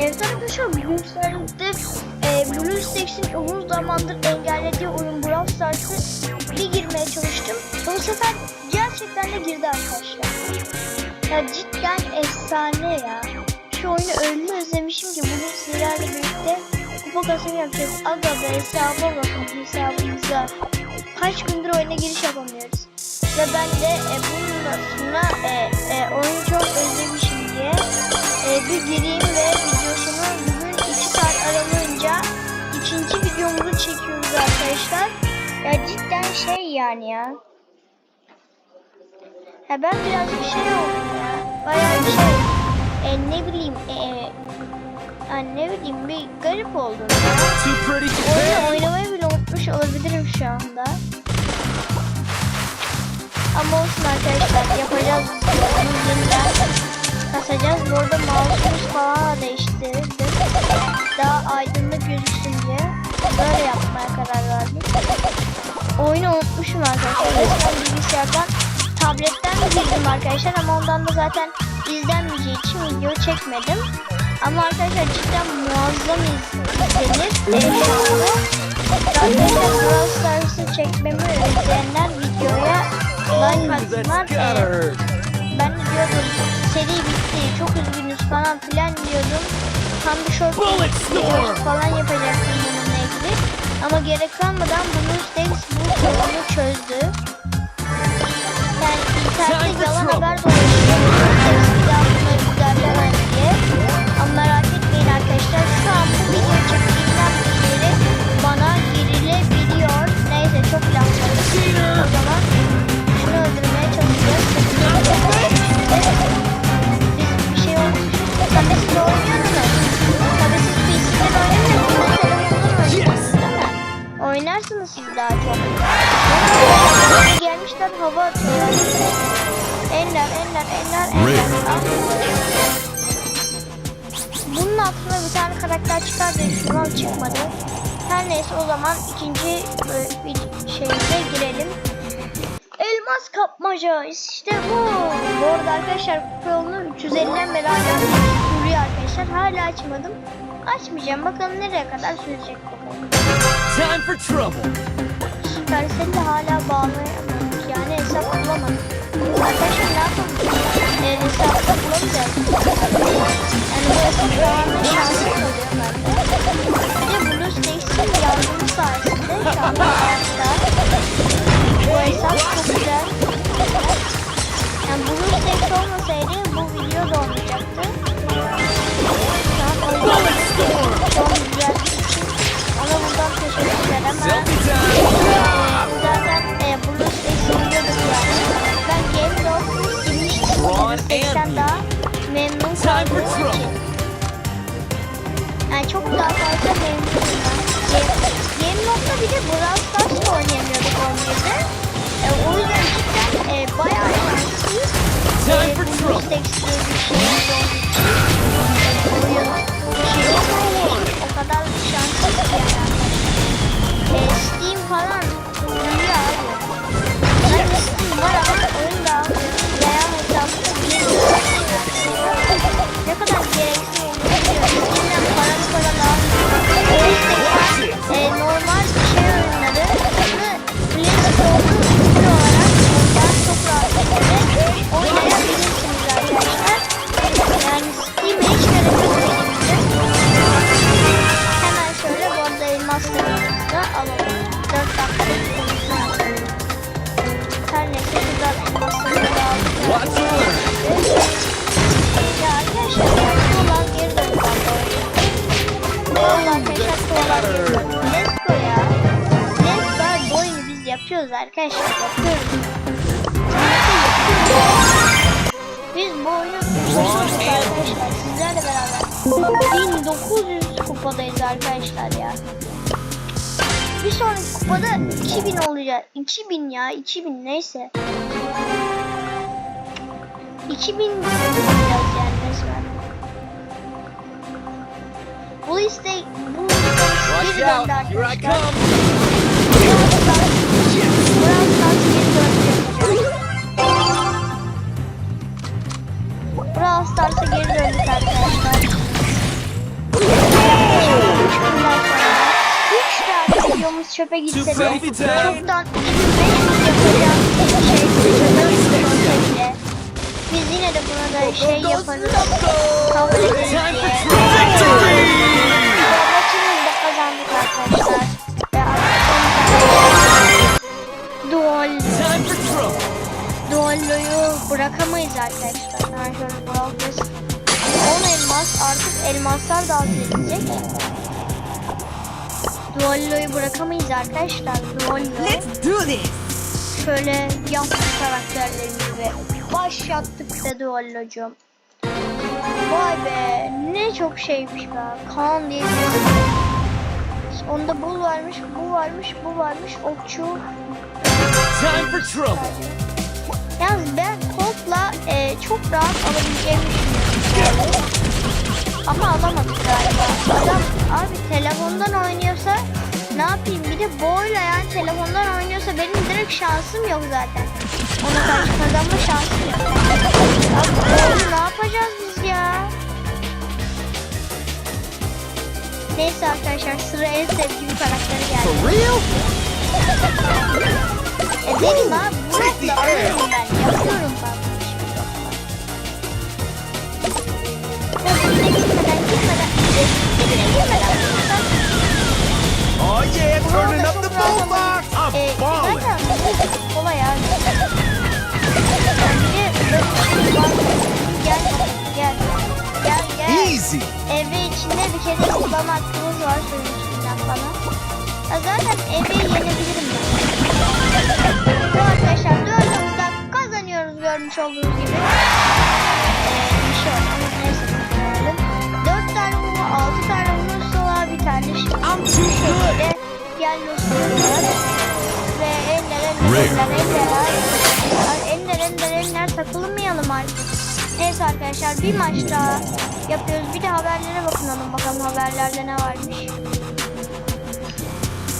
Evet arkadaşlar bugün sizlerle e, Blue Stacks'in uzun zamandır engellediği oyun Brawl Stars'ı bir girmeye çalıştım. Bu sefer gerçekten de girdi arkadaşlar. Ya cidden efsane ya. Şu oyunu öyle özlemişim ki bugün sizlerle birlikte kupa kasımı yapacağız. Aga be hesaba bakın hesabımıza. Kaç gündür oyuna giriş yapamıyoruz. Ve ben de e, bunun sonra e, e, oyunu çok özlemişim diye e, bir gireyim ve videosunu bugün 2 saat aralığınca ikinci videomuzu çekiyoruz arkadaşlar. Ya cidden şey yani ya. Ya ben birazcık şey oldum ya. Bayağı bir şey. E, ne bileyim. E, e, yani ne bileyim bir garip oldum Oyunu oynamayı bile unutmuş olabilirim şu anda. Ama olsun arkadaşlar yapacağız. Bunu yeniden kasacağız. Bu arada mouse'umuz falan değiştirdim. Daha aydınlık gözüksün diye. Böyle yapmaya karar verdik. Oyunu unutmuşum arkadaşlar. Resmen bilgisayardan tabletten girdim arkadaşlar ama ondan da zaten izlenmeyeceği için video çekmedim. Ama arkadaşlar cidden muazzam iz- izlenir. Anda arkadaşlar Brawl Stars'ı çekmemi izleyenler videoya like atsınlar. ben de diyordum seri bitti çok üzgünüz falan filan diyordum. Tam bir storm. falan yapacaktım bununla ilgili. Ama gerek kalmadan Blue Stacks bu sorunu çözdü. Yani internette yalan haber dolaşıyor. Hava atıyorlar. Enler, enler, enler, enler. Ah. Bunun altına bir tane karakter çıkar diye ama çıkmadı. Her neyse o zaman ikinci e, bir şeyimize girelim. Elmas kapmaca işte bu. Bu arada arkadaşlar kupa yolunu 350'den beri hala sürüyor arkadaşlar. Hala açmadım. Açmayacağım. Bakalım nereye kadar sürecek bakalım. Time for trouble. Supercell'i hala bağlayamadık. Hesap bulamadık. Arkadaşlar ne yapalım? E, hesapta bulamayacağız. Yani bu hesap tamamen şanslı kalıyor bende. Bir de Blue Stacks'in yardımı sayesinde şu anda hayatta. Bu hesap çok güzel. Yani Blue Stacks olmasaydı bu video da olmayacaktı. Şu an o yüzden çok güzel ona buradan teşekkürler ama And daha memnun için. Yani çok daha fazla memnunum ben. Lord'da bir de Brawl Stars'la oynayamıyorduk 11'de. E, o yüzden cidden e, bayağı şanslıyız. E. Stacks diye bir şeyimiz arkadaşlar ya. Let's. Bu oyunu biz yapıyoruz arkadaşlar. Biz bu oyunu yapıyoruz arkadaşlar. Sizlerle beraber. 1900 kupadayız arkadaşlar ya. Bir sonraki kupada 2000 olacak. 2000 ya 2000 neyse. 2000 olacağız yani. Bu liste Watch out. Here I come. Brawl Stars'a geri döndük arkadaşlar. 3 saat videomuz çöpe gitse de çoktan 25 yapacağım şey seçelim. Biz yine de buna da şey yaparız. Kabul ederiz. Bırakamayız arkadaşlar. Ben şöyle bırakırız. 10 elmas artık elmaslar da az gelecek. Dualloyu bırakamayız arkadaşlar. Duallo Let's do this. şöyle yaptık karakterlerimizi. Başlattık da duallocu. Vay be ne çok şeymiş be. Kaan diye bir Onda bu varmış, bu varmış, bu varmış. Okçu. Time for trouble. Yalnız ben Colt'la e, çok rahat alabileceğimi düşünüyorum. Ama alamadık galiba. Adam abi telefondan oynuyorsa ne yapayım? Bir de boyla yani telefondan oynuyorsa benim direkt şansım yok zaten. Ona karşı kazanma şansım yok. Abi ne yapacağız biz ya? Neyse arkadaşlar sıra en sevdiğim karakteri geldi. For real? E benim abi Burak'la alırım ben. Yapıyorum ben. Oh yeah, turning Burak'la up the. E, I'm balling. kolay abi. Gel gel gel gel. Easy. Eve içinde bir kere zıplama hakkımız var falan. Ya zaten eve yenebilirim ben. Ender ender ender ender takılmayalım artık. Neyse arkadaşlar bir maç daha yapıyoruz. Bir de haberlere bakınalım bakalım haberlerde ne varmış.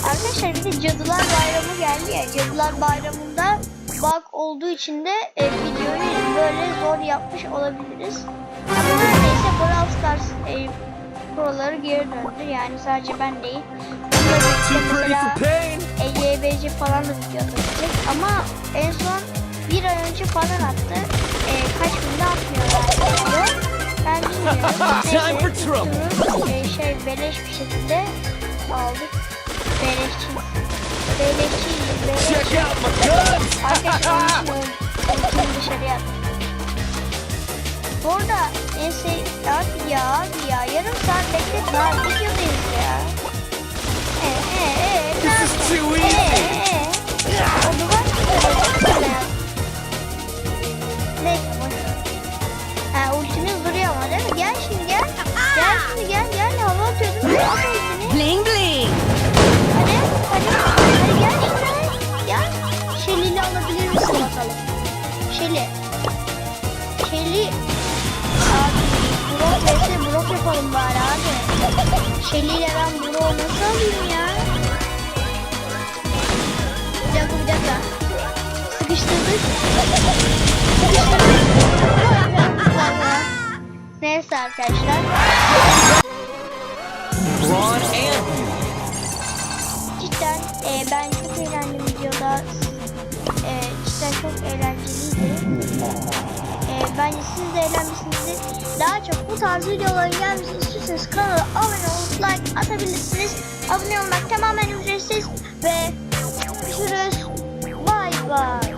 Arkadaşlar bir de Cadılar Bayramı geldi ya. Cadılar Bayramı'nda bug olduğu için de e, videoyu böyle zor yapmış olabiliriz. Ama neyse Brawl Stars e, proları geri döndü. Yani sadece ben değil. Bununla Too birlikte pretty mesela for pain. e, YBC falan da video atacak. Ama en son bir ay önce falan attı. E, kaç günde atmıyor yani video. Ben bilmiyorum. Time e, şey beleş bir şekilde aldık. Beleşçi. Beleşçi. Beleşçi. Arkadaşlar onun için dışarıya attım. Bu arada neyse abi ya ya yarım saat bekletme abi Bling bling. Hadi, hadi, hadi gel şuraya. Gel. Şeli'yle alabilir misin bakalım? Şeli. Şeli. Abi, Brok vs Brok yapalım bari abi. Şeli'yle ben Brok'u nasıl alayım ya? Bir dakika, bir dakika. Sıkıştırdık. Sıkıştırdık. Neyse arkadaşlar. And beauty. Cidden e, ben çok eğlendim videoda. E, cidden çok eğlenceliydi. E, bence siz de eğlenmişsinizdir. Daha çok bu tarz videoların gelmesini istiyorsanız kanala abone olup like atabilirsiniz. Abone olmak tamamen ücretsiz ve görüşürüz. Bay bay.